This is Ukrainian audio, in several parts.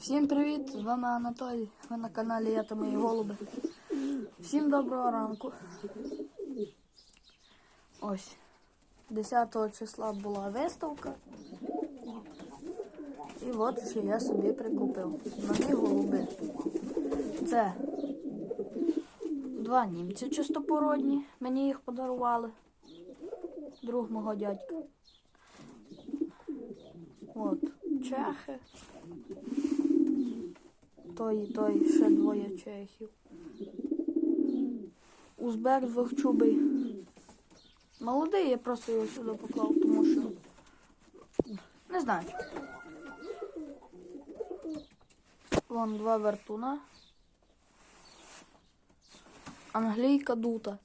Всім привіт! З вами Анатолій. Ви на каналі Я та мої голуби. Всім доброго ранку. Ось 10 числа була виставка. І от що я собі прикупив. Нові голуби. Це два німці чистопородні. Мені їх подарували. Друг мого дядька. От, чехи. Той і той ще двоє чехів. Узбек двохчубий. Молодий, я просто його сюди поклав, тому що не знаю. Вон два вертуна. Англійка дута.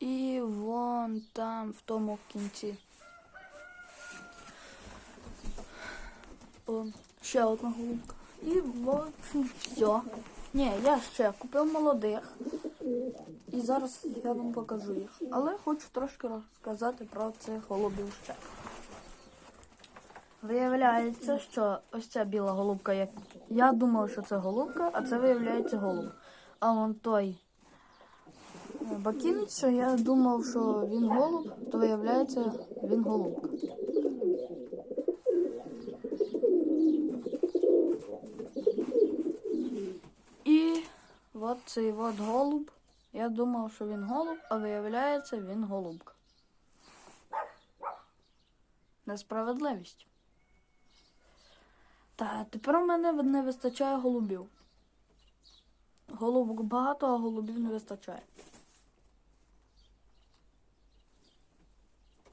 І вон там в тому кінці. О, ще одна голубка. І от все. Ні, я ще купив молодих. І зараз я вам покажу їх. Але хочу трошки розказати про цих голубів ще. Виявляється, що ось ця біла голубка, як я думав, що це голубка, а це виявляється голуб. А вон той е, бакінець, що я думав, що він голуб, то виявляється, він голубка. І от цей от голуб. Я думав, що він голуб, а виявляється, він голубка. Несправедливість. Та тепер у мене не вистачає голубів. Голубок багато, а голубів не вистачає.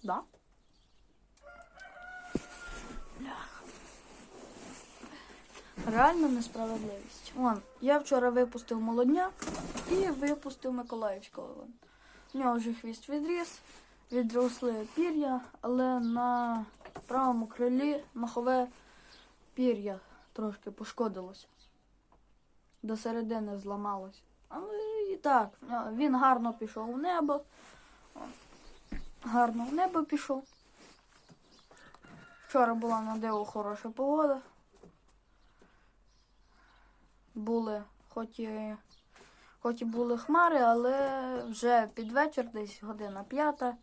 Да? Реально несправедливість. Вон, я вчора випустив молодня і випустив Миколаївського. Вон. У нього вже хвіст відріс, відросли пір'я, але на правому крилі махове пір'я трошки пошкодилося. До середини зламалось. Але і так, е, він гарно пішов в небо. Гарно в небо пішов. Вчора була на диво хороша погода були, хоч і, хоч і були хмари, але вже під вечір, десь година п'ята,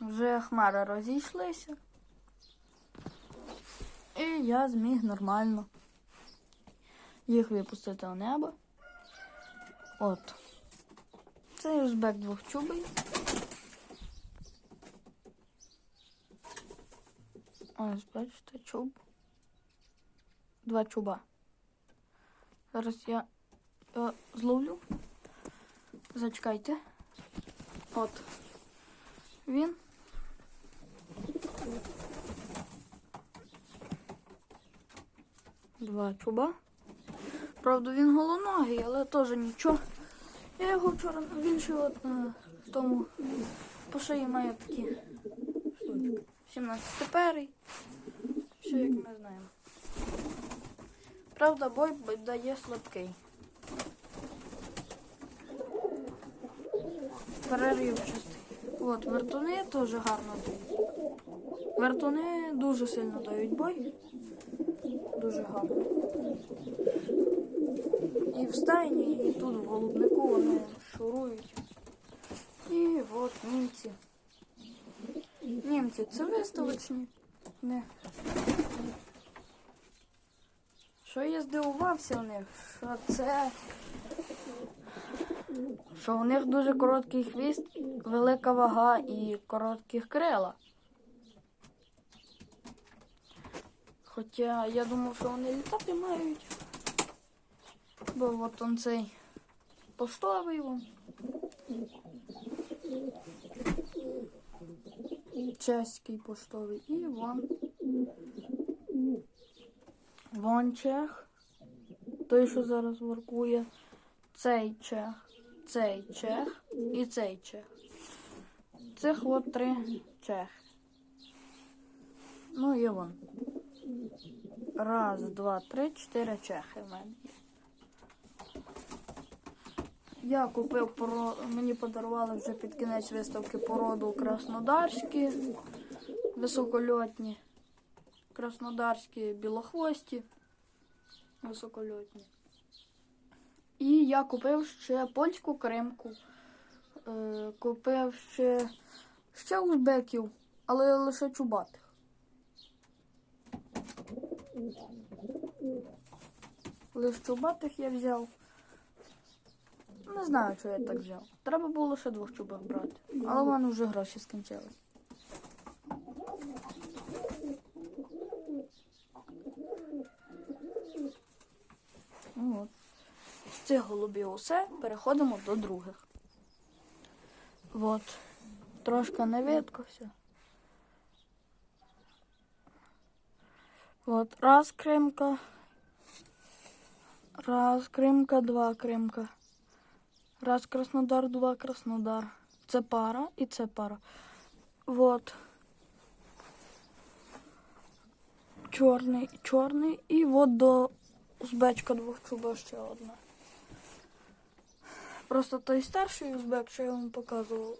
вже хмари розійшлися. І я зміг нормально їх випустити в небо. От. Цей узбек двохчубий. Ось, бачите, чуб. Два чуба. Зараз я е, зловлю. Зачекайте. От. Він. Два чуба. Правда, він голоногий, але теж нічого. Я його вчора він ще от на тому по шиї має такі штучки. 17 теперий. Все як ми знаємо. Правда, бой дає слабкий. Переривчастий. От, вертуни теж гарно дають. Вертуни дуже сильно дають бой. Дуже гарно. І в стайні, і тут в голубнику вони шурують. І от німці. Німці це виставочні. Не. Що я здивувався у них, що це. Що у них дуже короткий хвіст, велика вага і коротких крила. Хоча я думав, що вони літати мають. Бо от он цей поштовий вон. Чеський поштовий і вон. Вон чех. Той, що зараз воркує. Цей чех, цей чех і цей чех. Цих от три чехи. Ну і вон. Раз, два, три, чотири чехи в мене. Я купив поро... мені подарували вже під кінець виставки породу краснодарські, високольотні. Краснодарські білохвості, високольотні. І я купив ще польську кримку. Е, купив ще, ще узбеків, але лише чубатих. Лише чубатих я взяв. Не знаю, що я так взяв. Треба було ще двох чубах брати. Але в мене вже гроші скінчились. Ну От. З цих голубів усе. Переходимо до других. От. Трошки не видко все. От. Раз кримка. Раз кримка, два кримка. Раз Краснодар, два Краснодар. Це пара і це пара. Вот. Чорний, чорний. І от до узбечка двох чуба ще одна. Просто той старший узбек, що я вам показував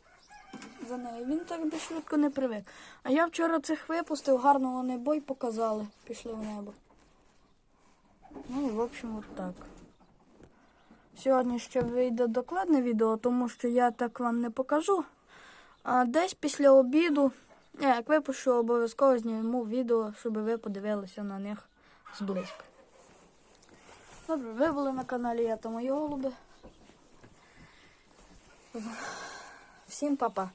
за нею, він так би швидко не привик. А я вчора цих випустив, гарно вони бой показали, пішли в небо. Ну і в общем, от так. Сьогодні ще вийде докладне відео, тому що я так вам не покажу. А десь після обіду, я як випущу, обов'язково зніму відео, щоб ви подивилися на них зблизька. Добре, ви були на каналі Я та мої голуби. Всім па-па.